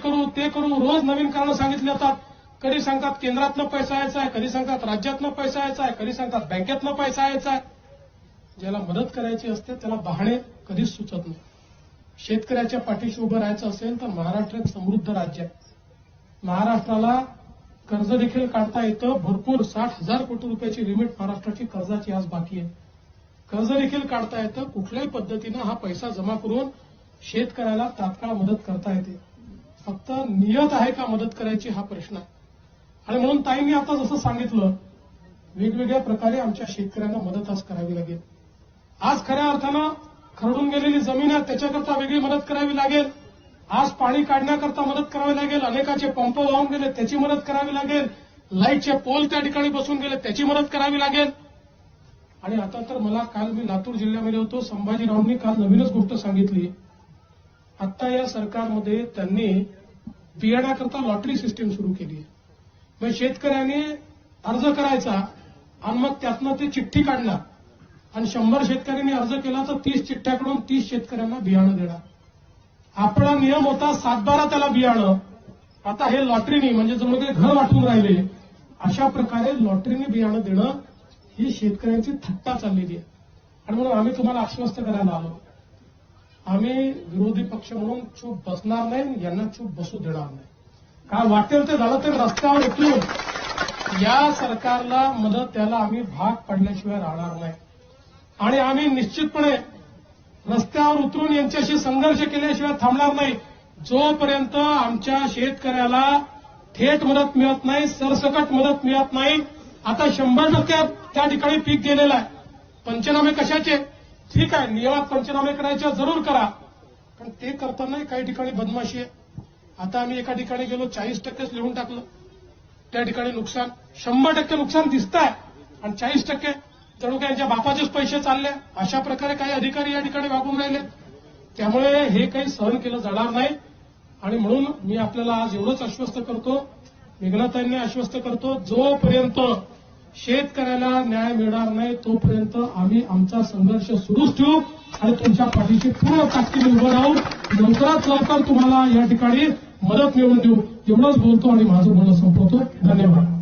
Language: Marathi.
करू ते करू रोज नवीन कारणं सांगितली जातात. कधी सांगतात केंद्रातनं पैसा यायचा आहे कधी सांगतात राज्यातनं पैसा यायचा आहे कधी सांगतात बँकेतनं पैसा यायचा आहे. ज्याला मदत करायची असते त्याला बहाणे कधीच सुचत नाही. शेतकऱ्याच्या पाठीशी उभं राहायचं असेल तर महाराष्ट्र एक समृद्ध राज्य आहे. महाराष्ट्राला कर्ज देखील काढता येतं. भरपूर साठ हजार कोटी रुपयाची लिमिट महाराष्ट्राची कर्जाची आज बाकी आहे. कर्ज देखील काढता येतं. कुठल्याही पद्धतीनं हा पैसा जमा करून शेतकऱ्याला तात्काळ मदत करता येते. फक्त नियत आहे का मदत करायची हा प्रश्न आहे. आणि म्हणून ताईंनी आता जसं सांगितलं वेगवेगळ्या प्रकारे आमच्या शेतकऱ्यांना मदत आज करावी लागेल. आज खऱ्या अर्थानं खरडून गेलेली जमीन आहे त्याच्याकरता वेगळी मदत करावी लागेल. आज पाणी काढण्याकरता मदत करावी लागेल अनेकाचे पंप वाहून गेले त्याची मदत करावी लागेल. लाईटचे पोल त्या ठिकाणी बसून गेले त्याची मदत करावी लागेल. आणि आता तर मला काल मी लातूर जिल्ह्यामध्ये होतो संभाजीरावांनी काल नवीनच गोष्ट सांगितली. आता या सरकारमध्ये त्यांनी बियाण्याकरता लॉटरी सिस्टीम सुरू केली आहे. मग शेतकऱ्याने अर्ज करायचा आणि मग त्यातनं ते चिठ्ठी काढणार. आणि शंभर शेतकऱ्यांनी अर्ज केला तर तीस चिठ्ठ्याकडून तीस शेतकऱ्यांना बियाणं देणार. आपला नियम होता सातबारा त्याला बियाणं. आता हे लॉटरीनी म्हणजे जणू काही घर वाटून राहिले अशा प्रकारे लॉटरीने बियाणं देणं ही शेतकऱ्यांची थट्टा चाललेली आहे. आणि म्हणून आम्ही तुम्हाला आश्वस्त करायला आलो. आम्ही विरोधी पक्ष म्हणून चूप बसणार नाही यांना चूप बसू देणार नाही. काय वाटेल ते झालं ते रस्त्यावर उतरून. या सरकारला मदत त्याला आम्ही भाग पडल्याशिवाय राहणार नाही. आणि आम्ही निश्चितपणे रस्त्यावर उतरून यांच्याशी संघर्ष केल्याशिवाय थांबणार नाही. जोपर्यंत आमच्या शेतकऱ्याला थेट मदत मिळत नाही सरसकट मदत मिळत नाही आता शंभर टक्के त्या ठिकाणी पीक गेलेलं आहे. पंचनामे कशाचे? ठीक आहे नियमात पंचनामे करायचे जरूर करा. पण ते करतानाही काही ठिकाणी बदमाशी आहे. आता आम्ही एका ठिकाणी गेलो चाळीस टक्केच लिहून टाकलं. त्या ठिकाणी नुकसान शंभर टक्के नुकसान दिसत आहे आणि चाळीस टक्के जणू काय यांच्या बापाचेच पैसे चालले. अशा प्रकारे काही अधिकारी या ठिकाणी वागून राहिले त्यामुळे हे काही सहन केलं जाणार नाही. आणि म्हणून मी आपल्याला आज एवढंच आश्वस्त करतो. मेघनाथांनी आश्वस्त करतो जोपर्यंत शेतकऱ्याला न्याय मिळणार नाही तोपर्यंत आम्ही आमचा संघर्ष सुरूच ठेवू आणि तुमच्या पाठीशी पूर्ण ताकदीने उभं राहू लवकरात लवकर तुम्हाला या ठिकाणी मदत मिळवून देऊ. एवढंच बोलतो आणि माझं बोलणं संपवतो. धन्यवाद.